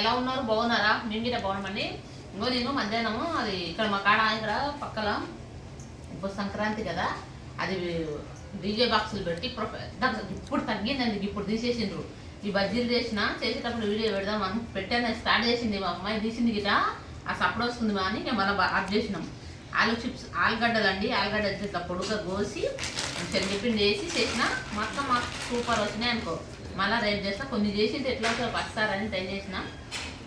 ఎలా ఉన్నారు? బాగున్నారా? మేము కూడా బాగున్నామండి. ఇంకో నేను మధ్యాహ్నము అది ఇక్కడ మా కాడ ఇక్కడ పక్కన ఇప్పుడు సంక్రాంతి కదా అది డీజే బాక్సులు పెట్టి ఇప్పుడు ఇప్పుడు తగ్గిందండి ఇప్పుడు తీసేసిండ్రు. ఈ బజ్జీలు చేసిన చేసేటప్పుడు వీడియో పెడదాం అని పెట్టాను స్టార్ట్ చేసింది మా అమ్మాయి తీసింది గిట. ఆ సప్పుడు వస్తుంది మా అని ఇక మనం ఆఫ్ చేసినాం. ఆలు చిప్స్ ఆలుగడ్డలు అండి. ఆలుగడ్డ ఇట్లా పొడుగా కోసి శనగపిండి వేసి చేసిన మొత్తం మాకు సూపర్ వచ్చినాయి అనుకో. మళ్ళీ రేపు చేస్తా. కొన్ని చేసింది ఎట్లా వస్తుందో వస్తారని ట్రై చేసిన.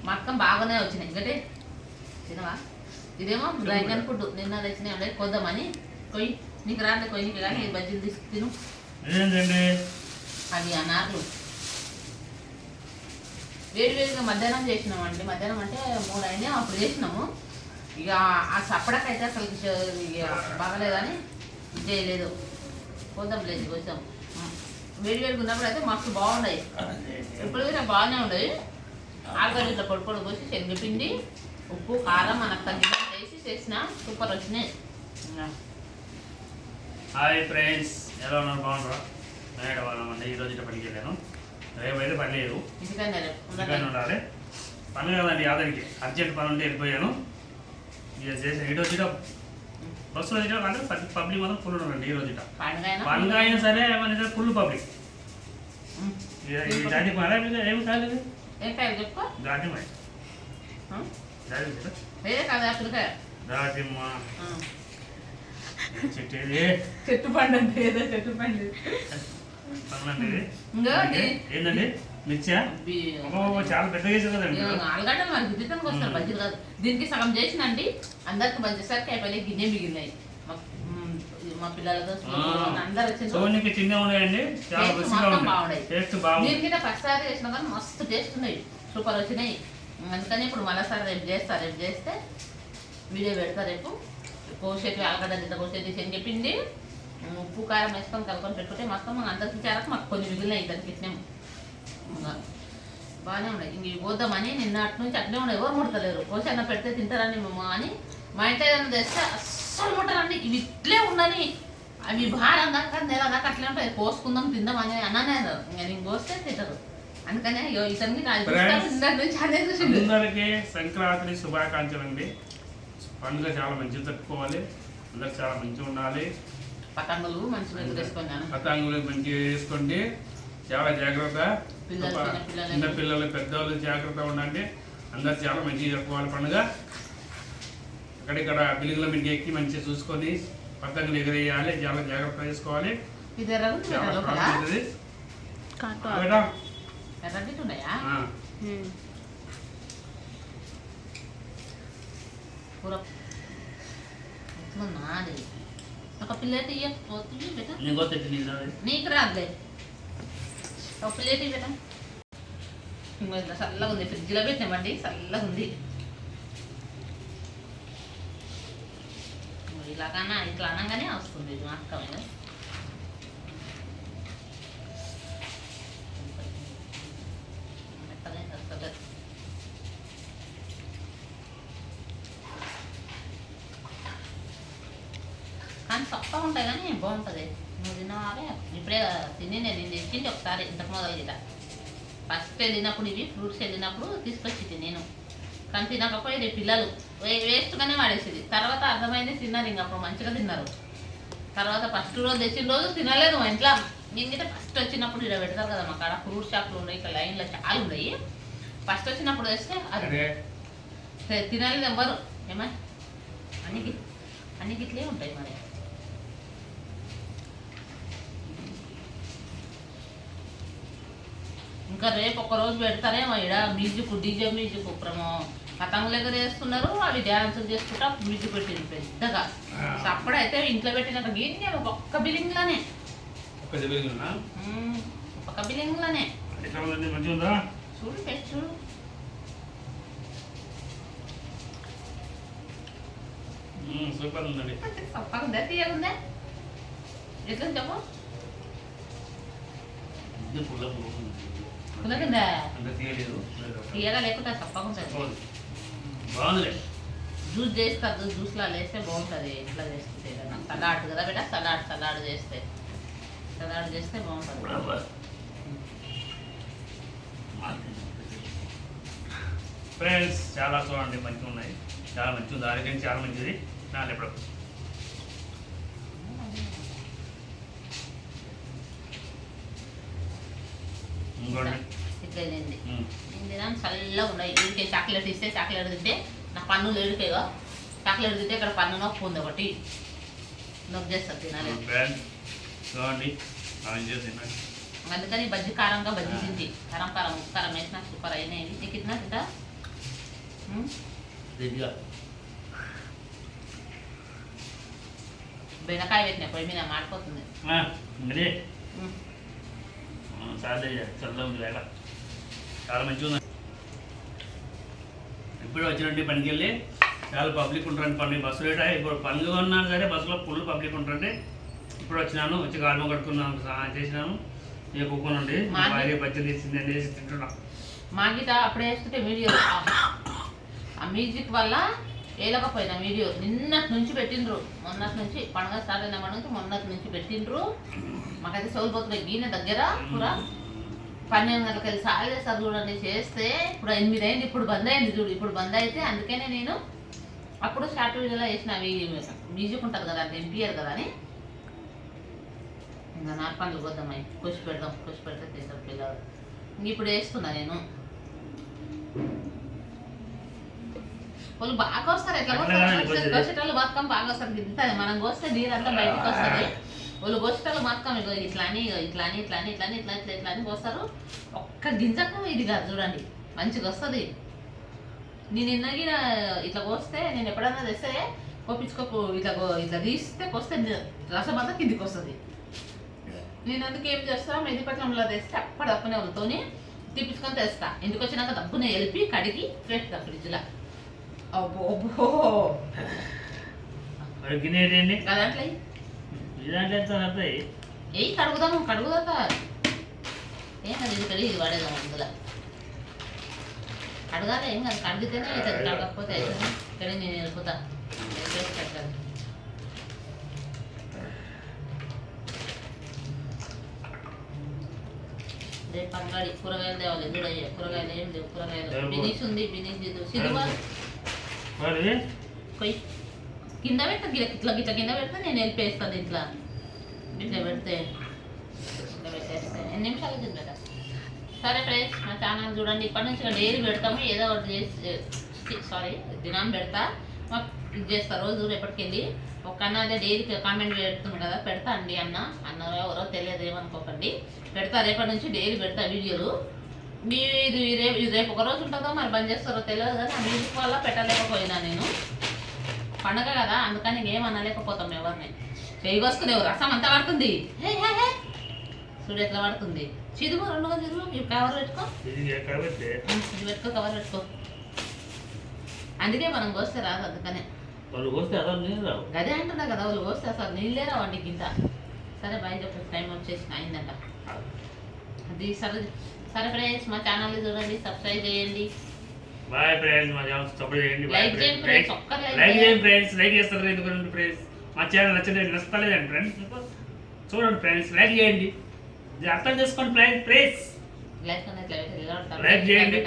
మొత్తం బాగానే వచ్చినాయి. ఇంకటే తినవా? ఇదేమో డ్రాగన్ ఫుడ్ నిన్న తెచ్చినాయి కొద్దామని కొయ్యి. నీకు రాలే కొయ్యికి కానీ ఈ బజ్జీలు తీసుకు తిను. అవి అనార్లు. వేడి వేడిగా మధ్యాహ్నం చేసినాం అండి. మధ్యాహ్నం అంటే మూడు అయినా అప్పుడు చేసినాము. ఇక ఆ చప్పడకైతే అసలు ఇక బాగలేదని చేయలేదు. పోదాం లేదు కొంచెం వేడి వేడిగా ఉన్నప్పుడు అయితే మస్తు బాగున్నాయి. ఎప్పుడు కూడా బాగానే ఉండేవి ఆలుగడ్డ ఇట్లా పొడి పొడి పోసి శనగపిండి ఉప్పు కారం మనకు తగ్గినంత వేసి చేసిన సూపర్ వచ్చినాయి. హాయ్ ఫ్రెండ్స్ ఎలా ఉన్నారు? బాగున్నారా? నేను వాళ్ళమండి ఈరోజు ఇట్లా పనికి వెళ్ళాను. రేపు అయితే పని లేదు. ఇంటికన్నా ఉండాలి. పని కదండి యాదవికి అర్జెంట్ పని ఉంటే వెళ్ళిపోయాను. ఇక చేసి ఈరోజు ఇట బస్సు రోజు అంటే పబ్లిక్ మాత్రం ఫుల్ ఉండండి ఈరోజు ఇట పండుగ అయినా? సరే మన ఫుల్ పబ్లిక్. ఈ జాతి మరే ఏమి కాలేదు. అప్పుడుకాయ దాటిమ్మ చెట్టు పండు అంటే ఏదో చెట్టు పండు? ఏంటండి? మిర్చా? అమ్మో, చాలా పెద్దగా వేసారు కదండి. ఆలుగడ్డలు మనకి గిద్దనికి వస్తారు మ్మ్. బజ్జీలు కాదు. దీనికి సగం చేసినండి అందరికి మంచిసరికి అయిపోయి గిన్నె మిగిలినాయి. మా- పిల్లలతో అందరు ఉన్నాయండి చాలా మొత్తం ఉన్నాయి. బాగున్నాయి. టేస్ట్ బాగుంది. దీనికి ఫస్ట్సారి చేసిన కానీ మస్తు టేస్ట్ ఉన్నాయి. సూపర్ వచ్చినాయి. అందుకని ఇప్పుడు మళ్ళీసారి రేపు చేస్తా రేపు చేస్తే వీడియో పెడతా రేపు. కోసేటి ఆలుగడ్డ ఇంత కోసేటి అని చెప్పింది. ఉప్పు కారం వేసుకొని కలుపుకొని పెట్టుకుంటే మొత్తం అందరికి చేరకు మాకు కొన్ని మిగిలినాయి ఇద్దరికి ఇచ్చినాము. బాగానే ఉన్నాయి. ఇంక ఇవి పోద్దామని నిన్నటి నుంచి అట్లే ఉన్నాయి. ఎవరు ముడతలేరు. కోసన్న పెడితే తింటారని మేము అని మా ఇంట్లో ఏదైనా తెస్తే అస్సలు ముట్టరండి. ఇవి ఇట్లే ఉండని. అవి భారం దాకా నెల దాకా అట్లే ఉంటాయి. కోసుకుందాం తిందాం అని అన్నానే అన్నారు. ఇంకా నేను కోస్తే తింటారు. అందుకనే ఇతనికి అందరికీ సంక్రాంతి శుభాకాంక్షలు అండి. పండుగ చాలా మంచిగా జరుపుకోవాలి. అందరు చాలా మంచిగా ఉండాలి. పతంగులు మంచిగా పతాంగులు మంచిగా వేసుకోండి. చాలా జాగ్రత్త చిన్న పిల్లలు. పెద్దవాళ్ళు జాగ్రత్త ఉండండి. అందరు చాలా మంచిగా జరుపుకోవాలి పండుగ. అక్కడిక్కడ బిల్లుల మీద ఎక్కి మంచిగా చూసుకొని పతంగులు ఎగరేయాలి చాలా జాగ్రత్త చేసుకోవాలి ఒక బేట. నీకు రాదులే. ఒక ప్లేట్ ఇవ్వ బేట ఇంత చల్లగా ఉంది ఫ్రిడ్జ్లో పెట్టినామండి చల్లగా ఉంది. ఇలాగనా ఇట్లా అనగానే వస్తుంది ఇది మాత్రమే. మెత్తగా కానీ తక్కువ ఉంటాయి కానీ బాగుంటుంది. నువ్వు తినవాలే ఇప్పుడే తిని నేను ఇది తెచ్చింది ఒకసారి ఇంతకు మొదలు ఇలా ఫస్ట్ వెళ్ళినప్పుడు ఇవి ఫ్రూట్స్ వెళ్ళినప్పుడు తీసుకొచ్చింది నేను. కానీ తినకపోయేది పిల్లలు. వేస్ట్గానే వాడేసేది. తర్వాత అర్థమైంది తిన్నారు ఇంక అప్పుడు మంచిగా తిన్నారు. తర్వాత ఫస్ట్ రోజు తెచ్చిన రోజు తినలేదు మా ఇంట్లో. నేనైతే ఫస్ట్ వచ్చినప్పుడు ఇలా పెడతారు కదా మా కాడ ఫ్రూట్ షాప్లు ఉన్నాయి ఇక్కడ లైన్లో చాలా ఉన్నాయి. ఫస్ట్ వచ్చినప్పుడు తెస్తే తే- తినలేదు ఎవ్వరు ఏమై? అన్ని అన్ని గిట్లే ఉంటాయి మరి. ఇంకా రేపు ఒక రోజు పెడతారేమో ఇక్కడ మ్యూజిక్ డీజే మ్యూజిక్ ప్రమో. పతంగులు ఎగర వేస్తున్నారు అవి డ్యాన్సులు చేసుకుంటా మ్యూజిక్ పెట్టింది పెద్దగా. అప్పుడైతే ఇంట్లో పెట్టినాక గిన్నె ఒక్క ఉన్నా ఉమ్, ఒక్క మంచిగా ఉందా? చూడు చూడు. సూపర్ ఉందండి. తీయగుందా ఎట్లా చెప్పు. కుదరదా తీయలేదు. తీయగా లేకుండా. బాగుందిలే. జ్యూస్ చేస్తారు జ్యూస్లా వేస్తే బాగుంటుంది. ఇట్లా చేస్తే ఏదైనా. సలాడ్ కదా బిడ్డ? సలాడ్ సలాడ్ చేస్తే. సలాడ్ చేస్తే బాగుంటుంది. ఫ్రెండ్స్ చాలా చూడండి మంచిగా ఉన్నాయి చాలా మంచిగా ఉంది ఆరోగ్యం చాలా మంచిది. నాలుగు ఎప్పుడు ఇట్లా తింది తినాను చల్లగా ఉన్నాయి. వీడికి చాక్లెట్ ఇస్తే చాక్లెట్ తింటే నా పన్నులు ఏడుకేగా చాక్లెట్ తింటే ఇక్కడ పన్ను నొప్పి ఉంది ఒకటి. నొప్పి చేస్తుంది తినాలి. అందుకని బజ్జి కారంగా బజ్జి తింటి కారం కారం ఉప్పు కారం వేసిన సూపర్ అయినాయి. నీకు తిన్నా తింటా? బెండకాయ పెట్టిన పొయ్యి మీద మాడిపోతుంది. ఉంది వేళ చాలా మంచిగా ఉంది. ఇప్పుడు వచ్చినండి పనికి వెళ్ళి చాలా పబ్లిక్ ఉంటారండి పని బస్సు రేట ఇప్పుడు పనులు ఉన్నాను సరే బస్సులో ఫుల్ పబ్లిక్ ఉంటారండి ఇప్పుడు వచ్చినాను వచ్చి కాలువ కట్టుకున్నాను స్నానం చేసినాను. ఇక కుక్కునండి భార్య పచ్చడి తెచ్చింది అని చేసి తింటున్నా. మా గీత అప్పుడే వేస్తుంటే వీడియో. ఆ మ్యూజిక్ వల్ల వేయలేకపోయినా వీడియో నిన్నటి నుంచి పెట్టిండ్రు. మొన్నటి నుంచి పండుగ స్టార్ట్ అయిన నుంచి మొన్నటి నుంచి పెట్టిండ్రు. మాకైతే సౌలు పోతున్నాయి. గీనె దగ్గర కూడా పన్నెండు గంటలకు వెళ్ళి సాల్ చేస్తారు చూడండి చేస్తే ఇప్పుడు ఎనిమిది అయింది ఇప్పుడు బంద్ అయింది చూడు. ఇప్పుడు బంద్ అయితే అందుకనే నేను అప్పుడు షార్ట్ వీడియోలో వేసిన మ్యూజిక్ ఉంటుంది కదా అంటే ఎంపీఆర్ కదా అని. ఇంకా నా పండ్లు అవి కుషి పెడదాం కుషి పెడితే తింటారు పిల్లలు. ఇంక ఇప్పుడు వేస్తున్నా నేను. వాళ్ళు బాగా వస్తారు ఎట్లా వస్తారు బతుకం బాగా వస్తారు తింటుంది మనం కోస్తే నీరంతా బయటకు వస్తుంది. వాళ్ళు గోసెటోళ్ళు బతుకం ఇగో ఇట్లా అని ఇట్లా అని ఇట్లా అని ఇట్లా అని ఇట్లా ఇట్లా ఇట్లా అని పోస్తారు ఒక్క గింజకు ఇది కాదు చూడండి మంచిగా వస్తుంది. నేను నిన్నగి ఇట్లా కోస్తే నేను ఎప్పుడన్నా తెస్తే కోపించుకో ఇట్లా ఇట్లా తీస్తే కోస్తే రసం అంతా కిందికి వస్తుంది. నేను అందుకే ఏం చేస్తా మెదిపట్నంలో తెస్తే అప్పటిదప్పునే వాళ్ళతోని తిప్పించుకొని తెస్తా. ఇంటికి వచ్చినాక దబ్బునే వెళ్ళి కడిగి పెడతా ఫ్రిడ్జ్లో. అబ్బో ఇదంటే ఏయ్ కడుగుదాము కడుగుదా ఏం కాదు ఇది కడిగి ఇది వాడేదాం అందులో? కడగాలి ఏం కాదు. కడిగితేనే అవుతుంది కడగకపోతే అవుతుంది. ఇక్కడ నేను వెళ్ళిపోతా. నేను చేసి పెట్టాలి రేపు అంగడి కూరగాయలు తేవాలి. కూరగాయలు ఏం లేవు. కూరగాయలు. ఏం బినీస్ ఉంది బినీస్ ఇది సిద్ధువా కింద పెడతా గిట్ల ఇట్లా కింద పెడితే నేను వెళ్ళిపోయేస్తాను ఇట్లా. ఇట్లా పెడితే ఇట్లా పెట్టేస్తే. ఎన్ని నిమిషాలు అవుతుంది సరే ఫ్రెండ్స్ మా ఛానల్ చూడండి. ఇప్పటి నుంచి డైలీ పెడతాము. ఏదో ఒకటి చేసి సారీ దినం పెడతా. మా ఇది చేస్తా రోజు రేపటికెళ్ళి ఒక అన్న అదే డైలీ కామెంట్ పెడుతుంది కదా. పెడతా అండి అన్న. అన్న ఎవరో తెలియదు ఏమనుకోకండి. పెడతా రేపటి నుంచి డైలీ పెడతా వీడియోలు. ఇది రేపు ఇది రేపు ఒక రోజు ఉంటుందో మరి బంద్ చేస్తారో తెలియదు కానీ ఆ మ్యూజిక్ వల్ల పెట్టలేకపోయినా నేను. పండగ కదా అందుకని ఏం అనలేకపోతాం ఎవరిని. చేయి కోసుకునేవు రసం అంతా పడుతుంది? చూడు ఎట్లా పడుతుంది. చిదుగు రెండుగా చిదుగు ఇవి కవర్ పెట్టుకో. ఇది పెట్టుకో కవర్ పెట్టుకో. అందుకే మనం కోస్తే రాదు అందుకనే. వాళ్ళు అదే అంటున్నా కదా వాళ్ళు కోస్తే అసలు నీళ్ళే రావండి గింత సరే బాయ్ చెప్పు. టైం వచ్చేసి అయిందంట. అది సరే. సరే ఫ్రెండ్స్ మా ఛానల్ చూడండి సబ్స్క్రైబ్ చేయండి. బాయ్ ఫ్రెండ్స్ మా ఛానల్ సపోర్ట్ చేయండి. బాయ్ లైక్ చేయండి ఫ్రెండ్స్ లైక్ చేయండి. ఫ్రెండ్స్ లైక్ చేస్తారు ఎందుకంటే ఫ్రెండ్స్ మా ఛానల్ నచ్చలేదు నచ్చలేదండి ఫ్రెండ్స్ చూడండి ఫ్రెండ్స్ లైక్ చేయండి. అర్థం చేసుకోండి ఫ్రెండ్స్ ప్లీజ్ లైక్ చేయండి.